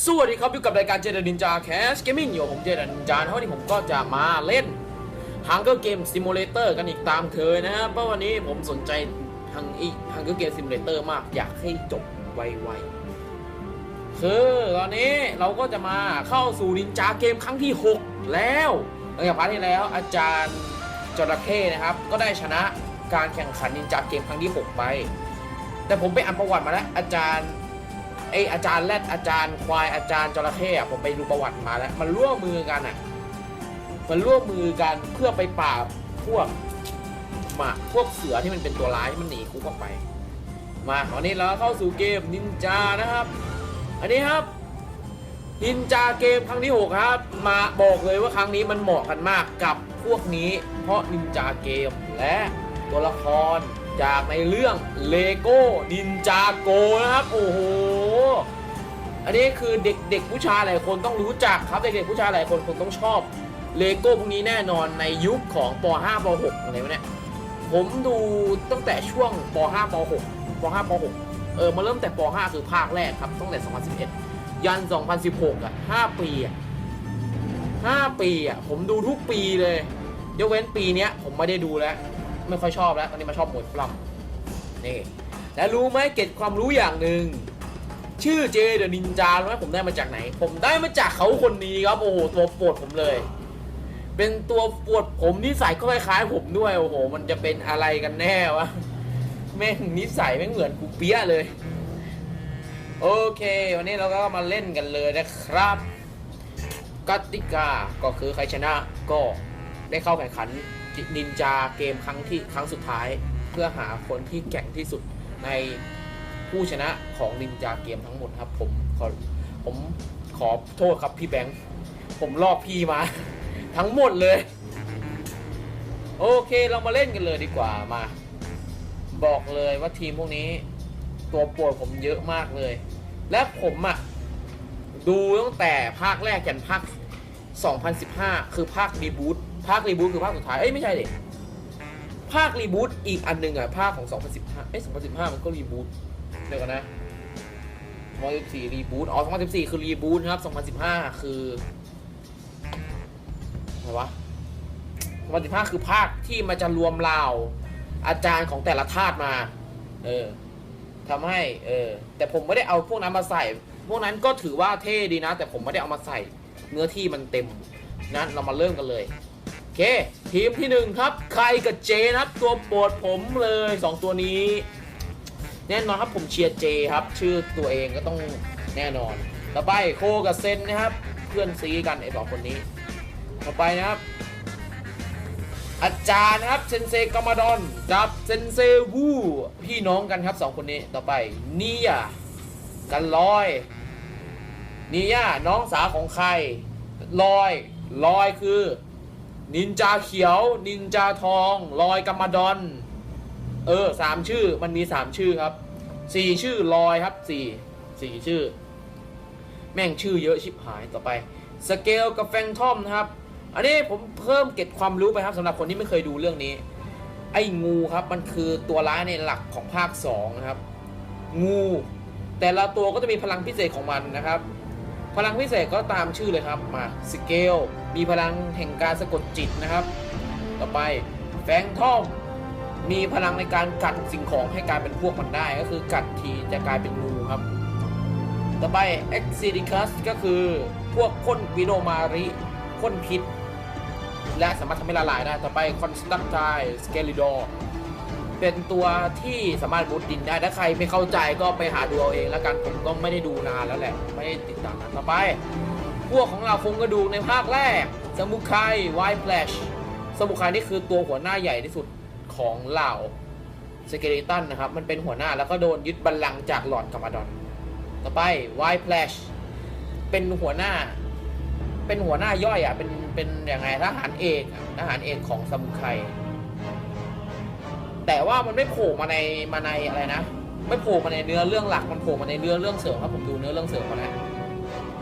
สวัสดีครับอยู่กับรายการเจดนินจาแคสเกมมิ่งอยู่ผมเจดนินจานะวันนี้ผมก็จะมาเล่น Hunger Game Simulator กันอีกตามเคยนะครับเพราะวันนี้ผมสนใจทางอี Hunger Game Simulator มากอยากให้จบไวๆคือตอนนี้เราก็จะมาเข้าสู่นินจาเกมครั้งที่ 6 แล้วหลังจากพาร์ทที่แล้วอาจารย์จระเข้นะครับ ก็ได้ชนะการแข่งขันนินจาเกมครั้งที่ 6 ไป แต่ผมไปอ่านประวัติมาแล้วอาจารย์ ไออาจารย์แรดอาจารย์ควายอาจารย์จระเข้อะผมไปดูประวัติมาแล้ว มันร่วมมือกันอะ มันร่วมมือกันเพื่อไปปราบพวกหมาพวกเสือที่มันเป็นตัวร้ายที่มันหนีคุกออกไป มาตอนนี้เราเข้าสู่เกมนินจานะครับ อันนี้ครับนินจาเกมครั้งที่6ครับ มาบอกเลยว่าครั้งนี้มันเหมาะกันมากกับพวกนี้ เพราะนินจาเกมและตัวละคร จากในเรื่องเลโก้นินจาโกนะครับ โอ้โห อันนี้คือเด็กเด็กผู้ชายหลายคนต้องรู้จักครับเด็กเด็กผู้ชายหลายคนคงต้องชอบเลโก้พวกนี้แน่นอนในยุคของป .5 ป .6 อะไรวะเนี่ยผมดูตั้งแต่ช่วงป .5 ป .6 ป .5 ป .6 เออมาเริ่มแต่ป .5 คือภาคแรกครับตั้งแต่ 2011 ยัน 2016 อะ 5 ปีอะ 5 ปีอะ ผมดูทุกปีเลยยกเว้นปีเนี้ยผมไม่ได้ดูแล้ว ไม่ค่อยชอบแล้วตอนนี้มาชอบหมวดปล้ำนี่แล้วรู้ไหมเก็ตความรู้อย่างหนึ่งชื่อเจเดอะนินจารู้ไหมผมได้มาจากไหน ผมได้มาจากเขาคนนี้ครับโอ้โหตัวปรดผมเลย เป็นตัวปวดผมนิสัยก็คล้ายๆผมด้วยโอ้โห มันจะเป็นอะไรกันแน่วะแม่งนิสัยแม่งเหมือนกูเปียเลย โอเค วันนี้เราก็มาเล่นกันเลยนะครับกติกาก็คือใครชนะก็ได้เข้าแข่งขัน นินจาเกมครั้งที่ครั้งสุดท้าย เพื่อหาคนที่แกร่งที่สุดในผู้ชนะของนินจาเกมทั้งหมดครับ ผมขอผมขอโทษครับพี่แบงค์ผมลอกพี่มา ทั้งหมดเลย โอเคเรามาเล่นกันเลยดีกว่ามา บอกเลยว่าทีมพวกนี้ ตัวปวดผมเยอะมากเลย และผมอะดูตั้งแต่ภาคแรกยันภาค 2015 คือภาครีบูต ภาครีบูตคือภาคสุดท้าย เอ้ยไม่ใช่ดิภาครีบูตอีกอันหนึ่งอะ ภาคของ 2015เอ้ย2015 มันก็รีบูตเดี๋ยวกันนะ2014รีบูตอ๋อ2014 คือรีบูตครับ 2015 คืออะไรวะ2015 คือภาคที่มันจะรวมเหล่าอาจารย์ของแต่ละธาตุมา เออทำให้ เออ แต่ผมไม่ได้เอาพวกนั้นมาใส่ พวกนั้นก็ถือว่าเท่ดีนะ แต่ผมไม่ได้เอามาใส่ เนื้อที่มันเต็ม นั้นเรามาเริ่มกันเลย เค ทีมที่หนึ่งครับใครกับเจนะครับ ตัวโปรดผมเลยสองตัวนี้ แน่นอนครับผมเชียร์เจครับ ชื่อตัวเองก็ต้องแน่นอน ต่อไปโคกับเซนนะครับ เพื่อนซีกันไอ้สองคนนี้ ต่อไปนะครับ อาจารย์นะครับเซนเซกามาดอนกับเซนเซวูพี่น้องกันครับสองคนนี้ต่อไปนียกันลอยนียน้องสาวของใครลอยลอยคือ นินจาเขียว นินจาทอง ลอยกามาดอน เออสามชื่อ มันมีสามชื่อครับสี่ชื่อลอยครับสี่สี่ชื่อ แม่งชื่อเยอะชิบหายต่อไป สเกลกับแฟงทอมนะครับ อันนี้ผมเพิ่มเก็บความรู้ไปครับสำหรับคนที่ไม่เคยดูเรื่องนี้ ไอ้งูครับมันคือตัวร้ายในหลักของภาค2นะครับ งู แต่ละตัวก็จะมีพลังพิเศษของมันนะครับ พลังพิเศษก็ตามชื่อเลยครับมาสเกลมีพลังแห่งการสะกดจิตนะครับ ต่อไปแฟงทอมมีพลังในการกัดสิ่งของให้กลายเป็นพวกมันได้ก็คือกัดทีจะกลายเป็นงูครับ ต่อไป e x i d i c u s ก็คือพวกพ่นวิโนมาริพ่นพิษ และสามารถทำให้ละลายได้ ต่อไป Constructile Skelidor เป็นตัวที่สามารถมุดดินได้ถ้าใครไม่เข้าใจก็ไปหาดูเอาเองแล้วกันผมก็ไม่ได้ดูนานแล้วแหละไม่ได้ติดตามนานต่อไป พวกของเราคงกระดูกในภาคแรกสมุคายไวแฟลชสมุคายนี่คือตัวหัวหน้าใหญ่ที่สุดของเหล่าสเกเลตันนะครับ มันเป็นหัวหน้าแล้วก็โดนยึดบัลลังก์จากหลอดกามาดอน ต่อไปไวแฟลชเป็นหัวหน้า เป็นหัวหน้าย่อยอะเป็นเป็นยังไงทหารเอกทหารเอกของสมุไค แต่ว่ามันไม่โผล่มาในมาในอะไรนะ ไม่โผล่มาในเนื้อเรื่องหลักมันโผล่มาในเนื้อเรื่องเสริมครับผมดูเนื้อเรื่องเสริมมาแล้ว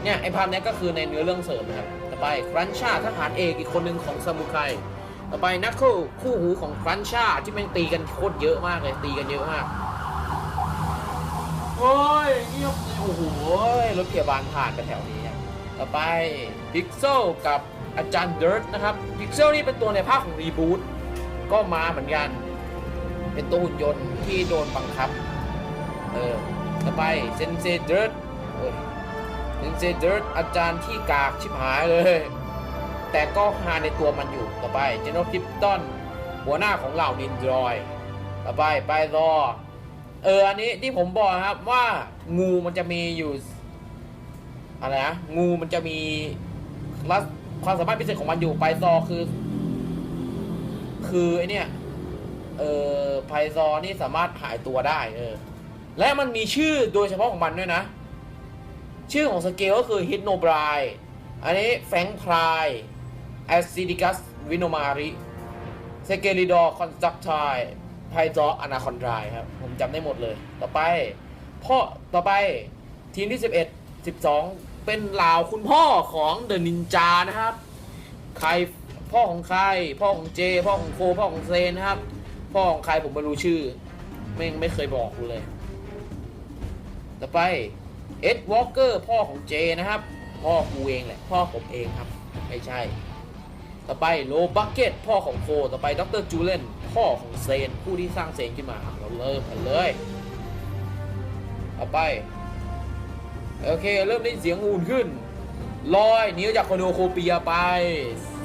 เนี่ยไอภาพนี้ก็คือในเนื้อเรื่องเสริมนะครับต่อไปครันชาทหารเอกอีกคนหนึ่งของสมุไคต่อไปนักคู่คู่หูของครันชาที่ม่งตีกันโคตรเยอะมากเลยตีกันเยอะมากโอ้ยเงียบเลยโอ้โหรถพยาบาลผ่านไปแถวนี้ต่อไปพิกเซลกับอาจารย์เดิร์ดนะครับพิกเซลนี่เป็นตัวในภาคของรีบูตก็มาเหมือนกัน เป็นตัวหุ่นยนต์ที่โดนบังคับ เออ ต่อไปเซนเซเดิร์ดโอ้ยเซนเซเดิร์ดอาจารย์ที่กากชิบหายเลย แต่ก็ฮาในตัวมันอยู่ ต่อไปเจนคริปตันหัวหน้าของเหล่านินดรอย ต่อไปไปรอ เออ อันนี้ที่ผมบอกครับว่างูมันจะมีอยู่ อะไรนะ งูมันจะมีลักษความสามารถพิเศษของมันอยู่ไปซอคือ คือไอเนี่ย เออไพซอนี่สามารถหายตัวได้เออและมันมีชื่อโดยเฉพาะของมันด้วยนะ ชื่อของสเกลก็คือฮิตโนบรายอันนี้แฟงพรายแอซิดิกัสวินโนมาริสเกลิดอร์คอนสตรักทายไพซออนาคอนดรายครับ ผมจำได้หมดเลย ต่อไปพ่อต่อไปทีมที่ 11 12 เป็นเหล่าคุณพ่อของเดอะนินจานะครับ ใครพ่อของใคร พ่อของเจ พ่อของโค พ่อของเซนนะครับ พ่อของใครผมไม่รู้ชื่อ ไม่ไม่เคยบอกกูเลย ต่อไปเอ็ดวอลเกอร์พ่อของเจนะครับ พ่อกูเองแหละ พ่อผมเองครับ ไม่ใช่ ต่อไปโลบักเก็ตพ่อของโค ต่อไปด็อกเตอร์จูเลนพ่อของเซน ผู้ที่สร้างเซนขึ้นมาเราเริ่มกันเลย ต่อไป โอเค เริ่มได้เสียงอูนขึ้นลอยหนีออกจากคโนโดโคเปียไป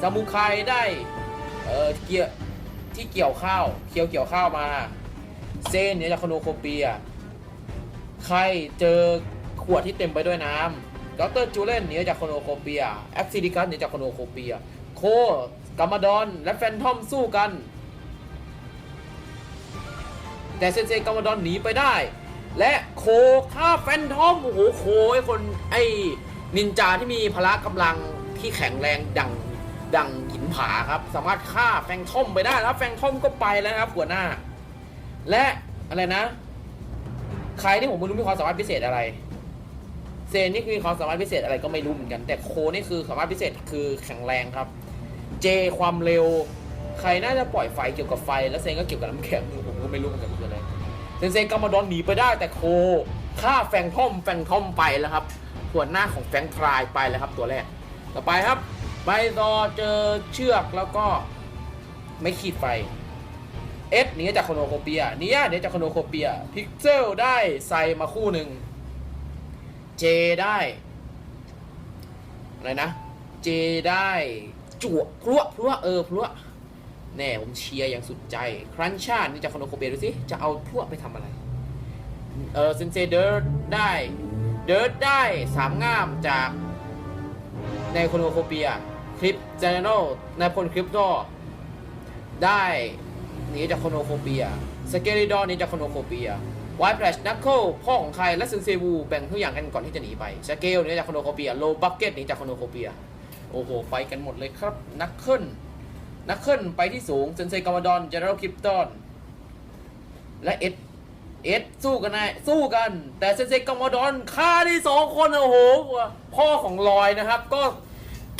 ซามูไคได้ เออเกี่ยว ที่เกี่ยวข้าว เคียวเกี่ยวข้าวมาเซนหนีออกจากโคโนโคเปีย ใครเจอขวดที่เต็มไปด้วยน้ำดรจูเลนหนีออกจากโคโนโคเปีย แอคซิดิกัสหนีจากโคโนโคเปีย โคกามาดอน และแฟนทอมสู้กัน แต่เซนเซกามาดอนหนีไปได้ และโคฆ่าแฟนทอม โอ้โห โคไอคนไอนินจาที่มีพละกำลังที่แข็งแรงดัง ดังหินผาครับ สามารถฆ่าแฟงทอมไปได้แล้วแฟงทอมก็ไปแล้วนะครับหัวหน้า และอะไรนะ ใครที่ผมไม่รู้มีความสามารถพิเศษอะไร เซนนี่มีความสามารถพิเศษอะไรก็ไม่รู้เหมือนกัน แต่โคนี่คือสามารถพิเศษคือแข็งแรงครับ เจความเร็ว ใครน่าจะปล่อยไฟเกี่ยวกับไฟ แล้วเซนก็เกี่ยวกับน้ำแข็งผมก็ไม่รู้เหมือนกันคืออะไรเซนเซนกามาดอนหนีไปได้แต่โคฆ่าแฟงทอมแฟงทอมไปแล้วครับหัวหน้าของแฟงพรายไปแล้วครับ ตัวแรกต่อไปครับ ไบซอเจอเชือกแล้วก็ไม่ขีดไฟเอสหนีจากโคโนโคเปียเนียหนีจากโคโนโคเปียพิกเซลได้ใส่มาคู่หนึ่งเจได้อะไรนะเจได้จั่วพลุพลุเออพลุแน่ผมเชียร์อย่างสุดใจ ครันชาตินี่จากโคโนโคเปียดูสิจะเอาพลุไปทำอะไรเออเซนเซเดิร์ดได้เดิร์ดได้สามง่ามจากในโคโนโคเปีย คลิปเจเนโนในพลคลิปโตได้หนีจากโคโนโคเปีย สเกลิดอนหนีจากโคโนโคเปีย ไวท์แพลชนักเคิลพ่อของใครและซึนเซวูแบ่งทุกอย่างกันก่อนที่จะหนีไป สเกลหนีจากโคโนโคเปีย โลบักเก็ตหนีจากโคโนโคเปีย โอ้โห ไปกันหมดเลยครับ นักเคิลนักเคิลไปที่สูงเซนเซกามาดอน เจเนอเรลคริปตันและเอ็ดเอ็ดสู้กันนะสู้กัน แต่เซนเซกามาดอนฆ่าได้สองคนโอ้โหพ่อของลอยนะครับ ก็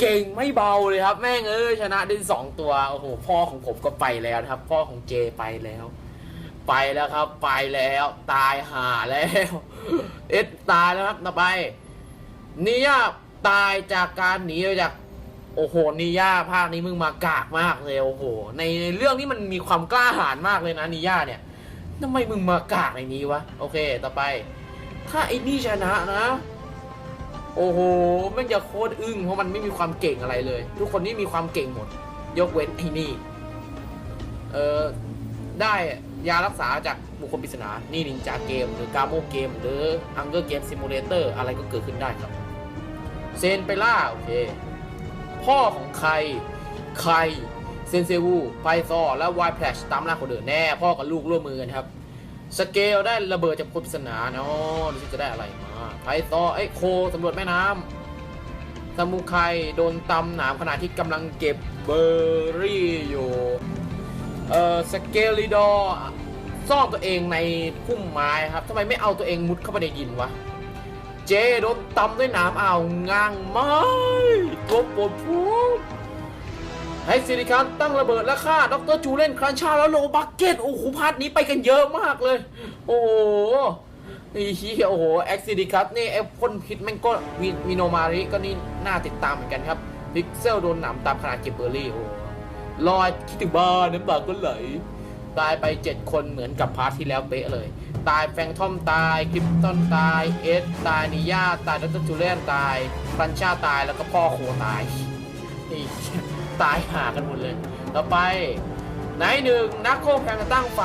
เก่งไม่เบาเลยครับ แม่งเอ้ยชนะได้สองตัวโอ้โหพ่อของผมก็ไปแล้วนะครับ พ่อของเจไปแล้ว ไปแล้วครับ ไปแล้ว ตายหาแล้ว เอ็ดตายแล้วครับต่อไปนิยาตายจากการหนีจาก โอ้โหนิย่าภาคนี้มึงมากากมากเลยโอ้โห ในในเรื่องนี้มันมีความกล้าหาญมากเลยนะนิย่าเนี่ยทำไมมึงมากากในนี้วะโอเค ต่อไป ถ้าไอ้นี่ชนะนะ โอ้โหแม่งจะโคตรอึ้งเพราะมันไม่มีความเก่งอะไรเลย ทุกคนนี่มีความเก่งหมด ยกเว้นไอ้นี่ เออได้ยารักษาจากบุคคลปริศนา นี่นินจาเกม หรือกาโมเกม หรืออังเกอร์เกมซิมูเลเตอร์อะไรก็เกิดขึ้นได้ครับ เซนไปล่า โอเค พ่อของใคร ใคร เซนเซวูไพซอและวายแพลชตามล่าคนอื่นแน่ พ่อกับลูกร่วมมือกันครับ สเกลได้ระเบิดจากคนปริศนาเนาะดูสิจะได้อะไรมา ไพซอไอ้โคสำรวจแม่น้ำซามูไคโดนตำหนามขณะที่กำลังเก็บเบอร์รี่อยู่ เอ่อสเกลิดอซ่อนตัวเองในพุ่มไม้ครับทำไมไม่เอาตัวเองมุดเข้าไปในดินวะ เจโดนตำด้วยหน้ำอ่าวง้างไม้ตัวปวดพูให้สิริคันตั้งระเบิดและฆ่า ดรจูเล่นครันชาแล้วโลบักเก็ต โอ้โหพาร์ทนี้ไปกันเยอะมากเลย โอ้โห อ้เหี้โอ้โหแอ็กซิดิคัสนี่ไอ้พ่นพิษแม่งก็มีมโนมาริก็นี่น่าติดตามเหมือนกันครับพิกเซลโดนหนำตามขนาดเก็บเบอร์รี่โอ้โหลอยคิดถึงบ้านน้ำตาก็ไหลตายไป 7 คนเหมือนกับพาร์ทที่แล้วเป๊ะเลย ตายแฟงทอมตายคริปตันตาย เอสตายนิยาตายดรจูเลียนตายฟรันชาตายแล้วก็พ่อโคตายนี่ตายหากันหมดเลย ต่อไป ไหนหนึ่งนักโคแพงตั้งไฟ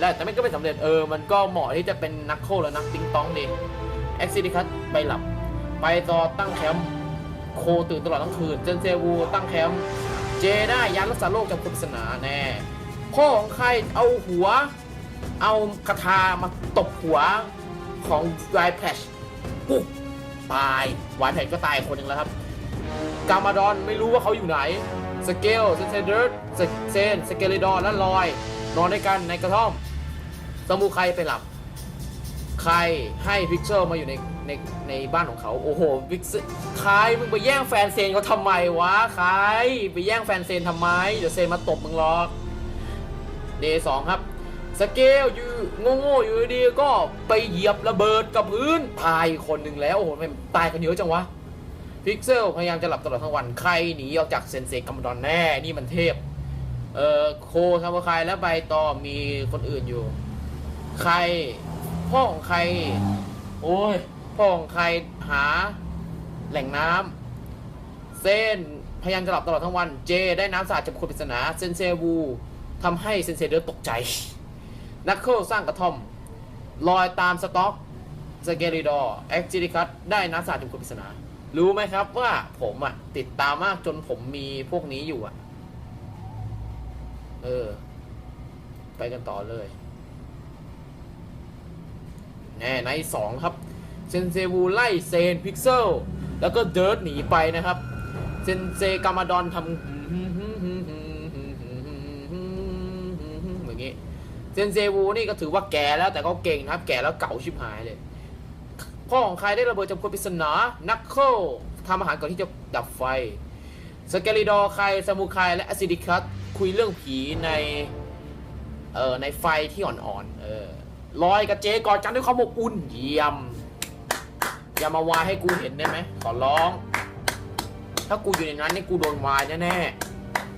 และแต่ไม่ก็ไม่สำเร็จเออ มันก็เหมาะที่จะเป็นนักโคและนักติงต้องดีเอ็กซิดิคัสไปหลับ ไปต่อตั้งแคมป์โคตื่นตลอดทั้งคืน เจนเซวูตั้งแคมป์เจได้ยานรักษาโรคจากปริศนาแน่พ่อของใครเอาหัว เอาคาถามาตบหัวของวายแพชปุ๊บตายวายแพชก็ตายคนหนึ่งแล้วครับกามาดอนไม่รู้ว่าเขาอยู่ไหน สเกลเซนเซเดอร์เซนสเกลิดอนและลอย นอนด้วยกันในกระท่อม สมุใครไปหลับ ใครให้พิกเซลมาอยู่ในในในบ้านของเขา โอ้โหพิกเซลใครมึงไปแย่งแฟนเซนเขาทำไมวะ ใครไปแย่งแฟนเซนทำไม เดี๋ยวเซนมาตบมึงหรอกเดย์สองครับสเกลอยู่โง่ๆอยู่ดีก็ไปเหยียบระเบิดกับพื้นตายคนหนึ่งแล้วโอ้โหตายกันเยอะจังวะ พิกเซลพยายามจะหลับตลอดทั้งวัน ใครหนีออกจากเซนเซกัมดอนแน่ นี่มันเทพ เอ่อโคทำใครและใบตอมีคนอื่นอยู่ ใคร พ่อของใคร โอ้ย พ่อของใครหา แหล่งน้ำ เส้นพยายามจะหลับตลอดทั้งวัน เจ ได้น้ำสะอาดจากคนปริศนา เซนเซวูทำให้เซนเซเดอร์ตกใจ นักเคิลสร้างกระท่อม ลอยตามสต็อกสเกริดอร์แอคจิริคัตได้น้ำสะอาดจากคนปริศนา รู้ไหมครับว่าผมอะติดตามมากจนผมมีพวกนี้อยู่อะเออ ไปกันต่อเลยแน่ในสองครับ เซนเซวูไล่เซนพิกเซล แล้วก็เดิร์ดหนีไปนะครับ เซนเซกามาดอนทำอย่างงี้ เซนเซวูนี่ก็ถือว่าแก่แล้วแต่ก็เก่งนะครับ แก่แล้วเก่าชิบหายเลย พ่อของใครได้ระเบิดจำพวกปริศนานักเคิลทำอาหารก่อนที่จะดับไฟสเกลิดอร์ใครซามูไคและอซิดิคัสคุยเรื่องผีในเอ่อในไฟที่อ่อนๆเออลอยกับเจกอดกันด้วยความอบอุ่นเยี่ยม อย่ามาวายให้กูเห็นได้ไหมขอร้อง ถ้ากูอยู่ในนั้นนี่กูโดนวายแน่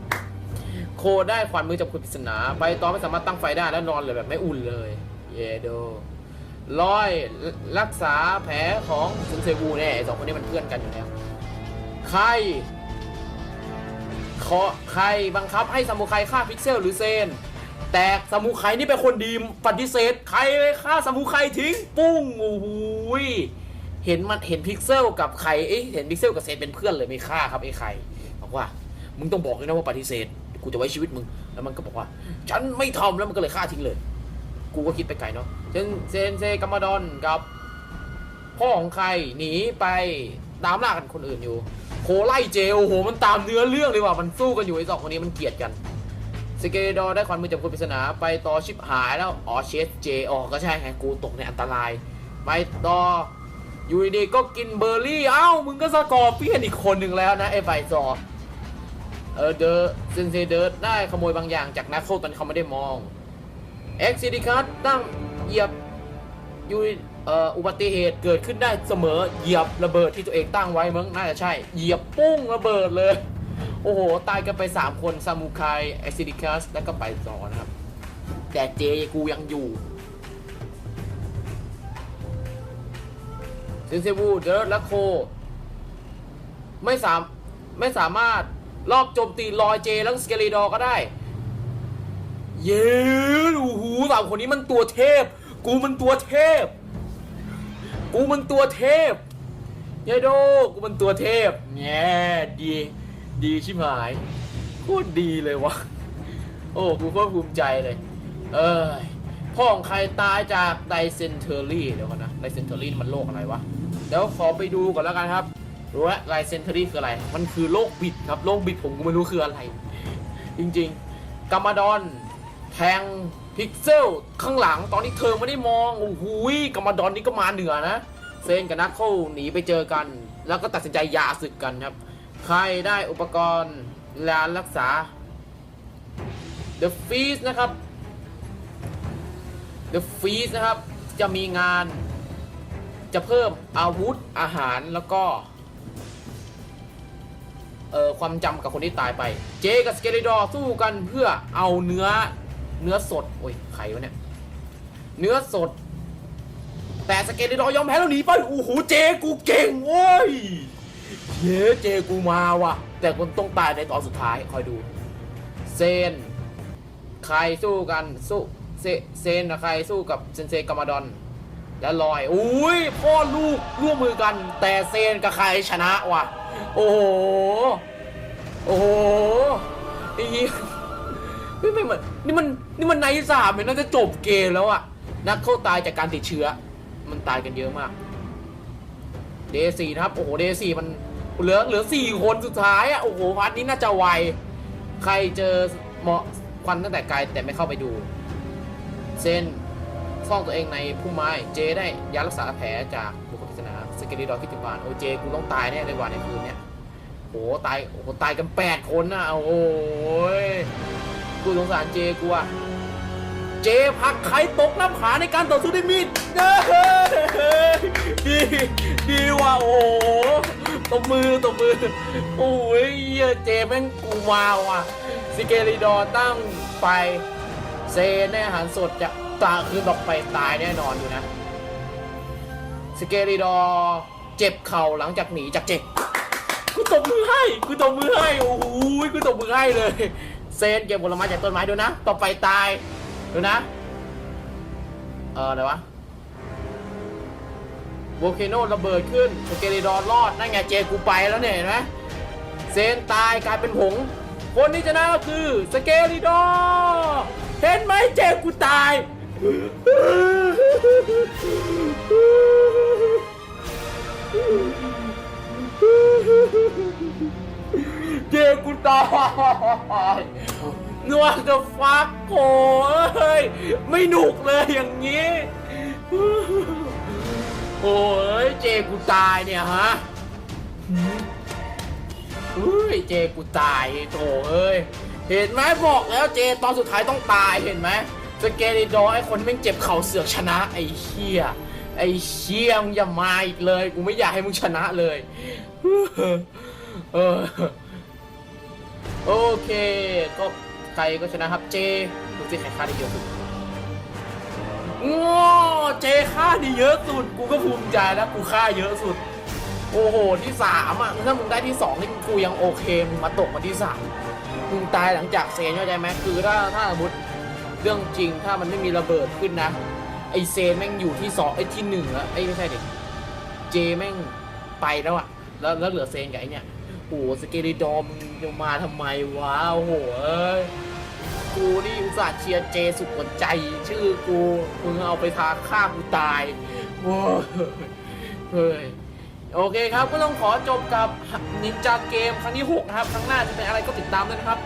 ๆโคได้ควันมือจากคุณปริศนา ไปต่อไม่สามารถตั้งไฟได้แล้วนอนเลยแบบไม่อุ่นเลย เยโด ลอยรักษาแผลของซึนเซวูแน่ไอสองคนนี้มันเพื่อนกันอยู่แล้ว ใครขอใครบังคับให้ซามูไคฆ่าพิกเซลหรือเซน แต่ซามูไคนี่เป็นคนดีปฏิเสธ ใครฆ่าซามูไคทิ้ง ปุ้งโอ้โหยเห็นมันเห็นพิกเซลกับใครเอ้ยเห็นพิกเซลกับเซนเป็นเพื่อนเลยไม่ฆ่าครับไอ้ใครบอกว่ามึงต้องบอกเลยนะว่าปฏิเสธกูจะไว้ชีวิตมึงแล้วมันก็บอกว่า ฉันไม่ทำแล้วมันก็เลยฆ่าทิ้งเลย กูก็คิดไปไกลเนาะ เซนเซนเซกัมมาดอนกับพ่อของใครหนีไปตามล่ากันคนอื่นอยู่โคไล่เจลโอโหมันตามเนื้อเรื่องเลยว่ะมันสู้กันอยู่ไอ้สองคนนี้มันเกลียดกันสเกดอร์ได้ความมือจากคนปริศนาไปต่อชิปหายแล้วอ๋อเชสเจอ๋อก็ใช่ไงกูตกในอันตราย ไปต่ออยู่ดีก็กินเบอร์รี่ เอ้า มึงก็สกอร์เปี้ยนอีกคนหนึ่งแล้วนะไอ้ไฟซอเออเดอเซนเซเดอร์ได้ขโมยบางอย่างจากนักโทษตอนเขาไม่ได้มอง เอ็กซิดิคัสตั้ง เหยียบอยู่อุบัติเหตุเกิดขึ้นได้เสมอเหยียบระเบิดที่ตัวเองตั้งไว้มั้งน่าจะใช่ เหยียบปุ้งระเบิดเลย โอ้โห ตายกันไป 3 คนซามูไคเอซิดิคัสแล้วก็ไปต่อนะครับ แต่เจกูยังอยู่เซนเซวูเดอร์และโค ไม่สามไม่สามารถรอบโจมตีลอยเจแล้วสเกลิดอร์ก็ได้ เย้โอ้โหสามคนนี้มันตัวเทพ กูมันตัวเทพ กูมันตัวเทพเยโดกูมันตัวเทพแง่ดี ดีชิบหายโคตรดีเลยวะ โอ้ กูก็ภูมิใจเลย เอ้ย พ่อของใครตายจากไดเซนเทอรี่เดี๋ยวก่อนนะไดเซนเทอรี่มันโรคอะไรวะ เดี๋ยวขอไปดูก่อนแล้วกันครับรู้ว่าไดเซนเทอรี่คืออะไร มันคือโรคบิดครับ โรคบิดผมก็ไม่รู้คืออะไร จริงๆ กามาดอน แทง พิกเซลข้างหลังตอนนี้เธอไม่ได้มองโอ้โหยกามาดอนนี่ก็มาเหนือนะ เซนกับนักเข้าหนีไปเจอกัน แล้วก็ตัดสินใจยาศึกกันครับ ใครได้อุปกรณ์ยารักษา The Feast นะครับ The Feast นะครับ จะมีงาน จะเพิ่มอาวุธอาหารแล้วก็เอ่อความจำกับคนที่ตายไป เจกับสเกลิดอสู้กันเพื่อเอาเนื้อ เนื้อสด โอ้ยไขวะเนี่ย เนื้อสด แต่สเกลิดอร์ยอมแพ้แล้วหนีไป โอ้โห เจกูเก่งเว้ยเย้เจกูมาว่ะ แต่คนต้องตายในตอนสุดท้าย คอยดู เซน ใครสู้กัน สู้ เซเซนกับใครสู้กับเซนเซกามาดอน และลอย อุ้ย พ่อลูกร่วมมือกัน แต่เซนกับใครชนะว่ะ โอ้โห โอ้โหอ้เหี้ยไม่ไม่เหมือนนี่มัน นี่มันในสามเลยน่าจะจบเกมแล้วอะนักเข้าตายจากการติดเชื้อ มันตายกันเยอะมากเดสี่นะครับ โอ้โหเดสี่มันเหลือเหลือสี่คนสุดท้ายอะโอ้โหพาร์ทนี้น่าจะไว ใครเจอเหมาะควันตั้งแต่ไกลแต่ไม่เข้าไปดูเซนซ่อนตัวเองในพุ่มไม้ เจได้ยารักษาแผลจากบุคคลปริศนาสเกลิดอร์คิดถึงบ้านโอ้เจกูต้องตายแน่เลยว่ะในคืนเนี้ยโหตายโอ้โหตายกันแปดคนนะโอ้โหย กูสงสารเจกูอะเจพักใครตกน้ำผาในการต่อสู้ด้วยมีดเด้อดี ดีว่ะโอ้ตบมือตบมือ โอ้ยเหี้ยเจแม่งกูมาว่ะสเกลิดอตั้งไปเซนในอาหารสดจะตาคืนต่อไปตายแน่นอนอยู่นะสเกลิดอเจ็บเข่าหลังจากหนีจากเจกูตบมือให้กูตบมือให้โอ้โหกูตบมือให้เลย เซนเก็บผลไม้จากต้นไม้ดูนะต่อไปตาย ดูนะ เอออะไรวะโวลเคโนระเบิดขึ้นสเกลิดอร์รอด นั่นไงเจกูไปแล้วเนี่ยเห็นไหมเซนตายกลายเป็นผง คนที่ชนะก็คือสเกลิดอเห็นไหมเจกูตาย เจกูตายนวดกับฟักโอ้ย ไม่หนุกเลยอย่างนี้ โอ้ยเจกูตายเนี่ยฮะเฮ้ยเจกูตายโถเอ้ย เห็นไหมบอกแล้วเจตอนสุดท้ายต้องตายเห็นไหมสเกลิดอไอคนที่แม่งเจ็บเข่าเสือกชนะไอ้เชี่ยไอ้เชี่ยมึงอย่ามาอีกเลย กูไม่อยากให้มึงชนะเลย เออ โอเค ก็ใครก็ชนะครับ เจดูสิใครฆ่าได้เยอะสุดง้อเจฆ่าได้เยอะสุด กูก็ภูมิใจนะกูฆ่าเยอะสุด โอ้โห ที่สามอะ ถ้ามึงได้ที่สองนี่กูยังโอเค มึงมาตกมาที่สามมึงตายหลังจากเซนเข้าใจไหมคือถ้าถ้าสมมติเรื่องจริงถ้ามันไม่มีระเบิดขึ้นนะ ไอเซนแม่งอยู่ที่สองไอที่หนึ่งแล้วไอไม่ใช่เด็กเจแม่งไปแล้วอะ แล้วแล้วเหลือเซนกับไอเนี่ย โอ้โหสเกลิดอมจะมาทำไมวะโอ้โหเอ้ยกูนี่อุตส่าห์เชียร์เจสุดหัวใจ ชื่อกูมึงเอาไปทาฆ่ากูตายโว้ยเฮ้ยโอเคครับก็ต้องขอจบกับนินจาเกมครั้งที่6นะครับ ครั้งหน้าจะเป็นอะไรก็ติดตามด้วยนะครับ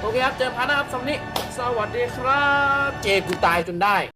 โอเคครับ เจอกันนะครับสำนนี้สวัสดีครับ เจกูตายจนได้